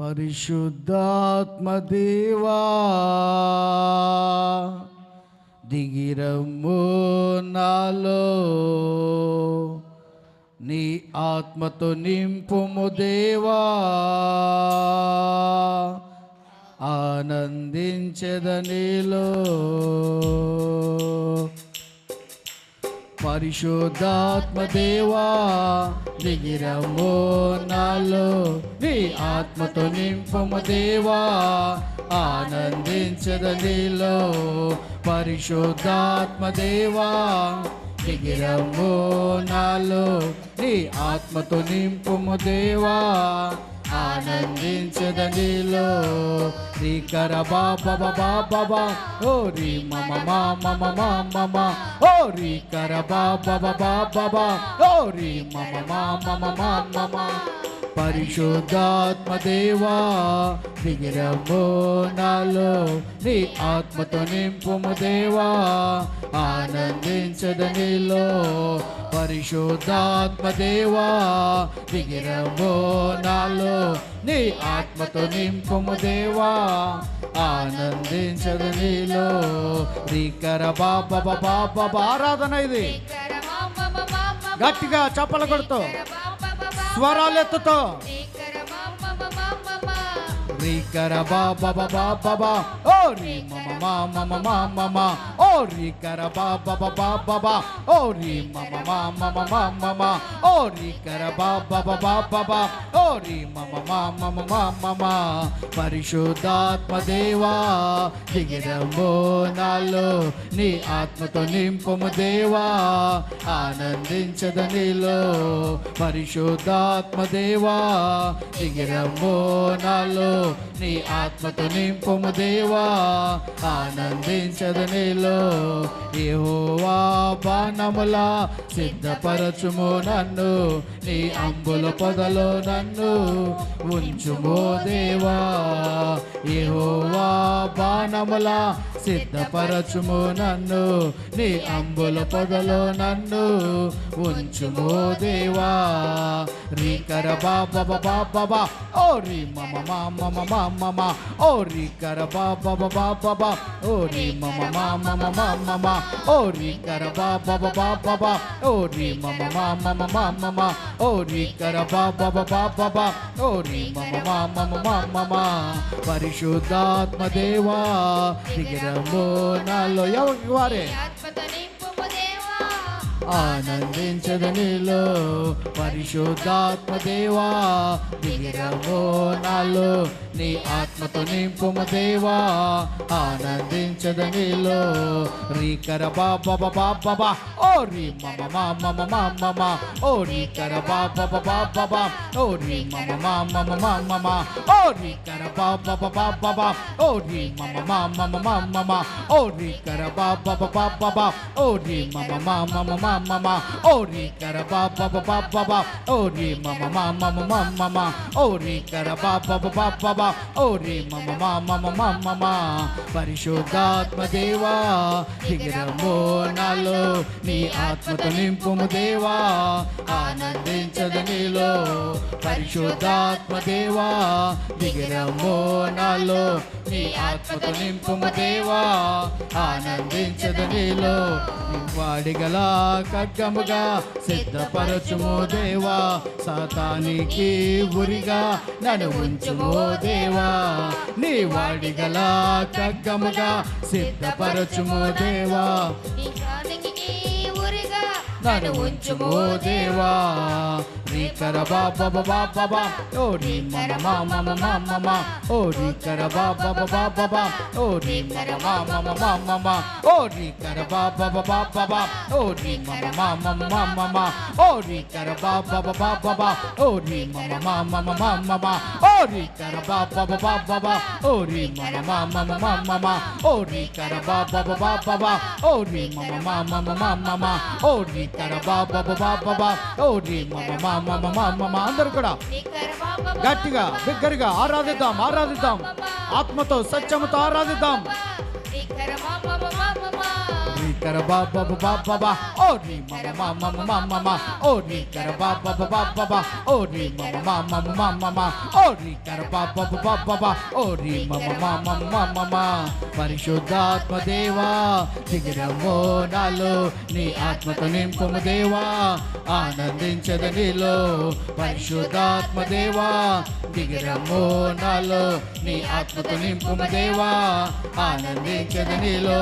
పరిశుద్ధాత్మదేవా దిగిరము నాలో. నీ ఆత్మతో నింపుము దేవా ఆనందించదనిలో. పరిశుద్ధాత్మదేవా దేవా నాలో నీ ఆత్మతో నింపము దేవా. ఆనందించదనిలో పరిశుద్ధాత్మదేవా దేవా. నాలో నీ ఆత్మతో నింపుము దేవా. ఆనందించదనిలో రీ కర బాబా బాబా బా ఓ రీ మమ మా మమ మా మమ ఓ రీ కర బాబా బాబా బా ఓ రీ మమ మా మమ మా మమ పరిశుద్ధాత్మదేవా దేవా నాలో నీ ఆత్మతో నింపుము దేవా ఆనందించదనిలో పరిశుద్ధాత్మ దేవా నాలో నీ ఆత్మతో నింపుము దేవా. ఆనందించదనిలో రీకర బాబా బాబా బాబా ఆరాధన ఇది. గట్టిగా చప్పల కొడుతూ. స్వరాలెత్తుతో రీకర బాబా బాబా బాబా ఓ రీ మమ మా మమ మా మమ ఓ రీకర బాబా బాబా బాబా ఓ రీ మమ మా మమ మా మమ ఓ రీకర బాబా బాబా బాబా ఓ రీ మమ మా మమ మా మమ పరిశుద్ధాత్మ దేవా దిగిరమ్మో నాలో నీ ఆత్మతో నింపము దేవా ఆనందించదనిలో పరిశుద్ధాత్మ దేవా దిగిరమ్మో నాలో నీ ఆత్మతో నింపము దేవా. ఆనందించదనిలో ఏహోవా బాణములా. సిద్ధపరచుము నన్ను నీ అంబుల పొదలో నన్ను ఉంచుమో దేవా. ఏహోవా బాణములా సిద్ధపరచుము నన్ను నీ అంబుల పొదలో నన్ను ఉంచుమో దేవా. రీకర బాబా బాబా ఓ రీ మమ మా మమ మా మమ ఓ రీకర బాబా బాబా బాబా ఓ రీ మమ మా మమ మా మమ ఓ రీకర బాబా బాబా బాబా ఓ రీ మమ మా మమ మమ ఓ రీకర బాబా బాబా బాబా ఓ రీ మమ మా మమ మమ పరిశుద్ధాత్మ దేవా నాలో ఎవరికి వారే ఆనందించదనిలో పరిశుద్ధాత్మ దేవా దిగిరమో నాలో నీ మత నింపుము దేవా ఆనందించదనిలో రీకర బాబా బాబా బాబా ఓ రీ మమ మమ మమ మమ ఓ రీకర బాబా బాబా బాబా ఓ రీ మమ మమ మమ మమ ఓ రీకర బాబా బాబా బాబా ఓ రీ మమ మమ మమ మమ ఓ రీకర బాబా బాబా బాబా ఓ రీ మమ మమ మమ మమ ఓ రీకర బాబా బాబా బాబా ఓ రీ మమ మమ మమ మమ ఓ రీకర బాబా బాబా బాబా ఓ రీ మమ మా మమ మమ పరిశుద్ధాత్మ దేవా దిగిరమో నాలో నీ ఆత్మతో నింపుము దేవా. ఆనందించదనిలో పరిశుద్ధాత్మ దేవా దిగిరమో నాలో నీ ఆత్మతో నింపుము దేవా. ఆనందించదనిలో వాడిగల ఖడ్గముగా సిద్ధపరచుము దేవా. సాతానికి ఉరిగా నన్ను ఉంచుమో దేవా. నీ వాడిగల తగ్గముగా సిద్ధపరచుము దేవా. నన్ను ఉంచుము దేవా రీకర బాబా బాబా బాబా ఓ రీ మమ మా మమ మా మమ ఓ రీకర బాబా బాబా బాబా ఓ రీ మమ మా మమ మా మమ ఓ రీకర బాబా బాబా బాబా ఓ రీ మమ మా మమ మా మమ ఓ రీకర బాబా బాబా బాబా ఓ రీ మమ మా మమ మా మమ ఓ రీకర బాబా బాబా బాబా ఓ రీ మమ మా మమ మా మమ ఓ రీకర బాబా బాబా బాబా ఓ రీ మమ మా మమ మా మమ ఓ రీకర బాబా బాబా బాబా ఓ రీ మమ మా మమ మా మమ అందరూ కూడా గట్టిగా బిగ్గరగా ఆరాధిద్దాం ఆరాధిద్దాం. ఆత్మతో సత్యముతో ఆరాధిద్దాం. రికర బాబా బాబా ఓ రి మమ మమ మమ మమ ఓ రికర బాబా బాబా ఓ రి మమ మమ మమ మమ ఓ రికర బాబా బాబా ఓ రి మమ మమ మమ మమ పరిశుద్ధాత్మ దేవా దిగిరమో నాలో నీ ఆత్మతో నింపుము దేవా ఆనందించద నీలో పరిశుద్ధాత్మ దేవా దిగిరమో నాలో నీ ఆత్మతో నింపుము దేవా ఆనందించద నీలో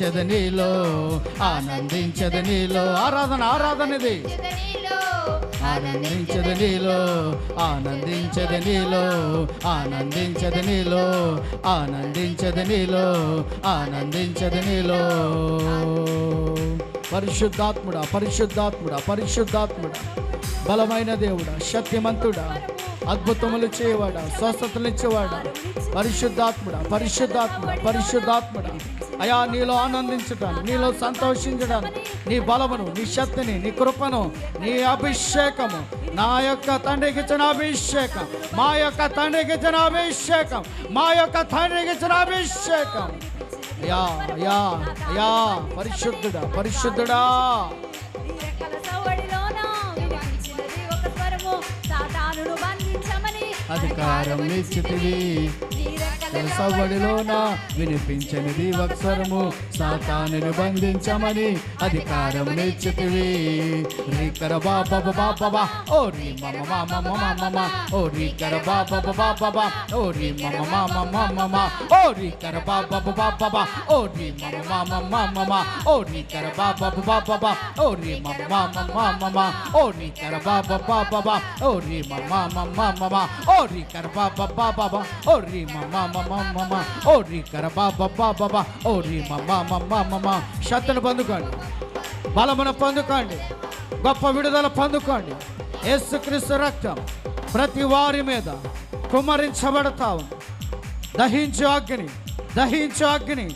ఆనందించదు నీలో ఆనందించదు నీలో ఆరాధన ఆరాధన ఇది. ఆనందించదు నీలో ఆనందించదు నీలో ఆనందించదు నీలో ఆనందించదు నీలో ఆనందించదు నీలో. పరిశుద్ధాత్ముడా పరిశుద్ధాత్ముడా పరిశుద్ధాత్ముడా. బలమైన దేవుడా శక్తిమంతుడా అద్భుతములు చేయవాడా స్వస్థతలు ఇచ్చేవాడా. పరిశుద్ధాత్ముడా పరిశుద్ధాత్ముడా పరిశుద్ధాత్ముడా. అయా నీలో ఆనందించడానికి నీలో సంతోషించడానికి నీ బలమును నీ శక్తిని నీ కృపను నీ అభిషేకము. నా యొక్క తండ్రికి ఇచ్చిన అభిషేకం. మా యొక్క తండ్రికి ఇచ్చిన అభిషేకం. మా యొక్క తండ్రికి ఇచ్చిన అభిషేకం. అయా అయా అయా పరిశుద్ధుడా పరిశుద్ధుడా. అధికారం నిశ్చితివి సవ్వడిలోన వినిపించనిది వక్స్వరము సాతానుని బంధించమని అధికారం నిశ్చితివి రీకర బాపబ బాబా ఓ రీ మమ మమ మమ ఓ రీకర బాప బాపబ ఓ రీ మమ మమ మమ ఓ రీకర బాబా బాపబ ఓ రీ మమ మమ మమ ఓ రీకర బాబా బాపబా ఓ రీ మమ మమ మమ ఓ రీకర బాబా బాపబా ఓ రీ మమ మమ మమ ఓ Ori karaba baba baba, ori mama mama mama, ori karaba baba baba, ori mama mama mama. శక్తులు పొందుకోండి బలమున పొందుకోండి గొప్ప విడుదల పొందుకోండి యేసుక్రీస్తు రక్తం ప్రతి వారి మీద కుమరించబడతావు దహించు అగ్ని దహించు అగ్ని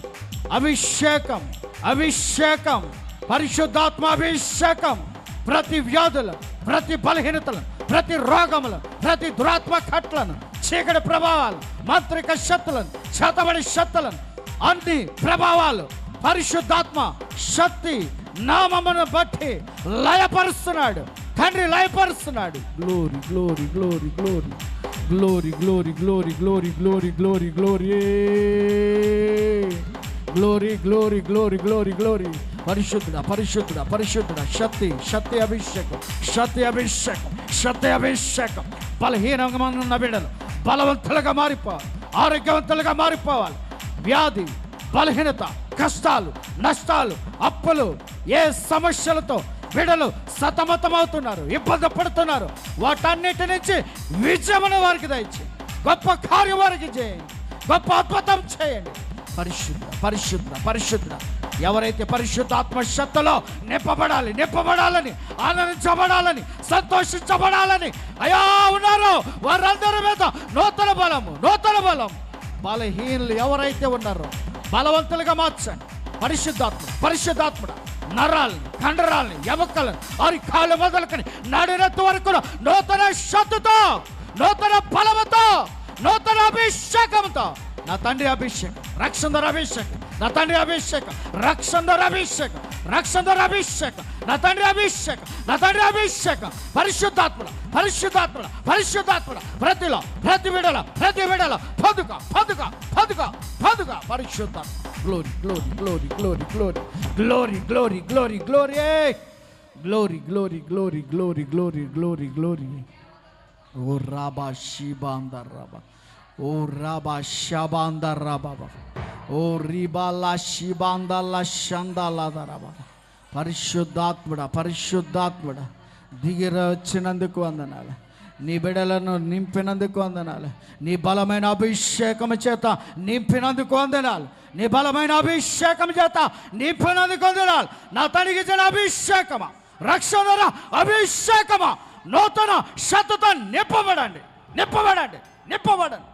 అభిషేకం అభిషేకం పరిశుద్ధాత్మ అభిషేకం ప్రతి వ్యాధుల ప్రతి బలహీనతలను ప్రతి రోగములు ప్రతి దురాత్మ కట్లను చీకటి ప్రభావాలు మాంత్రిక శక్తులను చేతబడి శక్తులను అన్ని ప్రభావాలు పరిశుద్ధాత్మ శక్తి నామమును బట్టి లయపరుస్తున్నాడు. తండ్రి లయపరుస్తున్నాడు. Glory glory glory glory glory glory glory glory glory glory glory glory glory glory glory glory పరిశుద్ధుడ పరిశుద్ధుడ పరిశుద్ధుడ శక్తి శక్తి అభిషేకం శక్తి అభిషేకం శ్రద్ధ అభిషేకం బలహీనంగా ఉన్న బిడ్డలు బలవంతులుగా మారిపోవాలి. ఆరోగ్యవంతులుగా మారిపోవాలి. వ్యాధి బలహీనత కష్టాలు నష్టాలు అప్పులు ఏ సమస్యలతో బిడ్డలు సతమతమవుతున్నారు ఇబ్బంది పడుతున్నారు వాటన్నిటి నుంచి విజయమును వారికి దయచేయండి. గొప్ప కార్యం వారికి చేయండి. గొప్ప అద్భుతం చేయండి. పరిశుద్ధ పరిశుద్ధ పరిశుద్ధ. ఎవరైతే పరిశుద్ధాత్మ శక్తిలో నింపబడాలి నింపబడాలని ఆనందించబడాలని సంతోషించబడాలని అయా ఉన్నారో వారందరి మీద నూతన బలము నూతన బలం బలహీనులు ఎవరైతే ఉన్నారో బలవంతులుగా మార్చండి. పరిశుద్ధాత్మ పరిశుద్ధాత్ముడ నరాల్ని కండరాల్ని ఎముకలను వారి కాళ్ళు మొదలుకొని నడినెత్తు వరకు నూతన శక్తితో నూతన బలముతో నూతన అభిషేకంతో నా తండ్రి అభిషేకం. రక్షందర అభిషేక్ నా తండ్రి అభిషేక్ రక్షందర అభిషేక్ రక్షందర అభిషేక్ నా తండ్రి అభిషేక్ నా తండ్రి అభిషేకం పరిశుద్ధాత్మల పరిశుద్ధాత్మల పరిశుద్ధాత్మల ప్రతిలో ప్రతి విడల ప్రతి విడల పదుక పదుక పదుక పదుక పరిశుద్ధాత్మ glory glory glory glory glory glory glory glory glory glory glory glory glory glory glory ఓ రాబా షీబాందర్ రాబా ఓ రాబా షాబాందర్ రాబాబా ఓ రిబాలా షీబాందల్లా షందాలాదరాబా పరిశుద్ధాత్ముడ పరిశుద్ధాత్ముడ దిగిర వచ్చినందుకు వందనాలు. నీ బిడలను నింపినందుకు వందనాలు. నీ బలమైన అభిషేకం చేత నింపినందుకు వందనాలు. నీ బలమైన అభిషేకం చేత నింపినందుకు వందనాలు. నా తనిగిన అభిషేకమా? రక్షణ అభిషేకమా? నూతన శక్తితో నింపబడండి. నింపబడండి. నింపబడండి.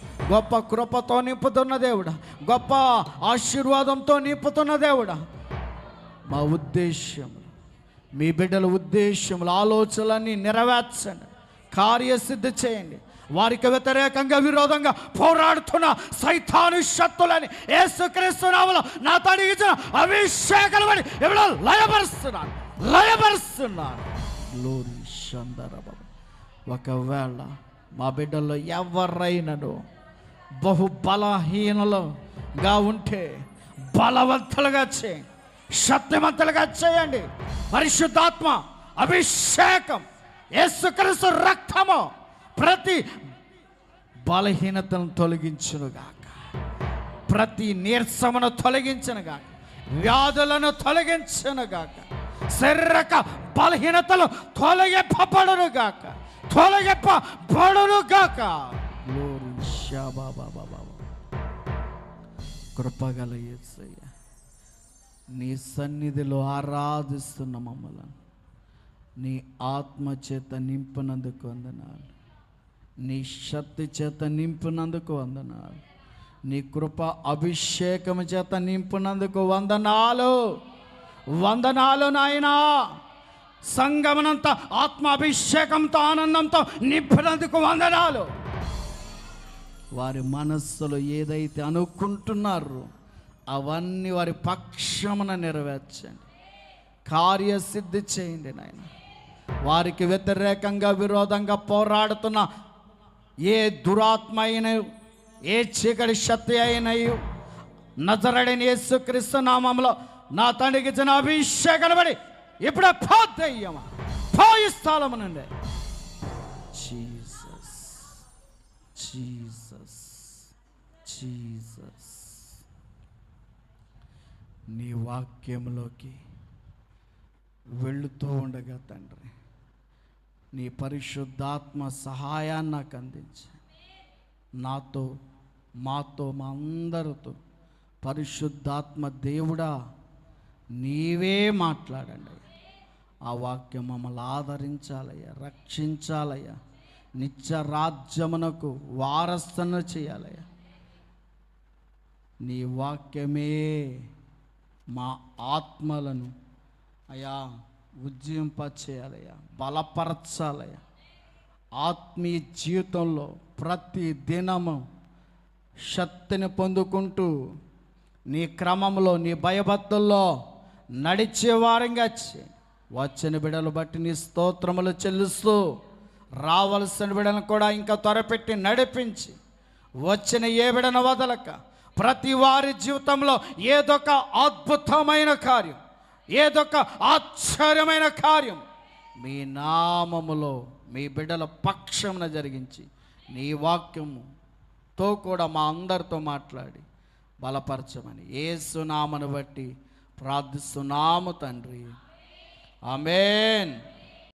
గొప్ప కృపతో నింపుతున్న దేవుడా గొప్ప ఆశీర్వాదంతో నింపుతున్న దేవుడా. మా ఉద్దేశ్యం మీ బిడ్డల ఉద్దేశములు ఆలోచనలన్నీ నెరవేర్చండి కార్యసిద్ధి చేయండి. వారికి వ్యతిరేకంగా విరోధంగా పోరాడుతున్న సైతాను శక్తులని యేసుక్రీస్తు నా తడిగించిన అభిషేకమని ఎవడో లయపరుస్తున్నాను లయపరుస్తున్నాను. గ్లోరీ ఒకవేళ మా బిడ్డల్లో ఎవరైనను బహు బలహీనలుగా ఉంటే బలవంతులుగా చేయండి శక్తివంతులుగా చేయండి. పరిశుద్ధాత్మ అభిషేకం యేసుక్రీస్తు రక్తము ప్రతి బలహీనతను తొలగించునుగాక. ప్రతి నీరసమును తొలగించనుగాక. వ్యాధులను తొలగించనుగాక. శరీరక బలహీనతలు తొలగింపబడునుగాక. తొలగింపబడునుగాక. గాక కృపగల ఏసయ్య నీ సన్నిధిలో ఆరాధిస్తున్న మమ్మల్ని. నీ ఆత్మ చేత నింపినందుకు వందనాలు. నీ శక్తి చేత నింపినందుకు వందనాలు. నీ కృప అభిషేకం చేత నింపినందుకు వందనాలు. వందనాలు నాయనా. సంగమనంత ఆత్మ అభిషేకంతో ఆనందంతో నింపినందుకు వందనాలు. వారి మనస్సులో ఏదైతే అనుకుంటున్నారో అవన్నీ వారి పక్షమున నెరవేర్చండి. కార్యసిద్ధి చేయండి నాయన. వారికి వ్యతిరేకంగా విరోధంగా పోరాడుతున్న ఏ దురాత్మ అయిన ఏ చీకటి శక్తి అయినయు నజరడిని యేసుక్రీస్తు నామంలో నా తండ్రికి ఇచ్చిన అభిషేకం పడి ఇప్పుడే పోద్దయ్యమా పోయి స్థలమునండి జీసస్ జీసస్ జీసస్ నీ వాక్యంలోకి వెళుతూ ఉండగా తండ్రి నీ పరిశుద్ధాత్మ సహాయాన్ని నాకు అందించి. నాతో మాతో మా అందరితో పరిశుద్ధాత్మ దేవుడా నీవే మాట్లాడండి. ఆ వాక్యం మమ్మల్ని ఆదరించాలయ్యా రక్షించాలయ్యా నిత్య రాజ్యమునకు వారసన చేయాలయ్యా. నీ వాక్యమే మా ఆత్మలను అయా ఉజ్జింపచేయాలయ్యా బలపరచాలయ్యా. ఆత్మీయ జీవితంలో ప్రతి దినము శక్తిని పొందుకుంటూ నీ క్రమంలో నీ భయభక్తుల్లో నడిచేవారంగా వచ్చి వచ్చిన బిడలు బట్టి నీ స్తోత్రములు చెల్లిస్తూ రావలసిన బిడలను కూడా ఇంకా త్వరపెట్టి నడిపించి వచ్చిన ఏ బిడను వదలక ప్రతి వారి జీవితంలో ఏదొక అద్భుతమైన కార్యం ఏదొక ఆశ్చర్యమైన కార్యం మీ నామములో మీ బిడ్డల పక్షమున జరిగించి నీ వాక్యముతో కూడా మా అందరితో మాట్లాడి బలపరచమని ఏ సునామను బట్టి ప్రార్థిస్తున్నాము తండ్రి. ఆమెన్.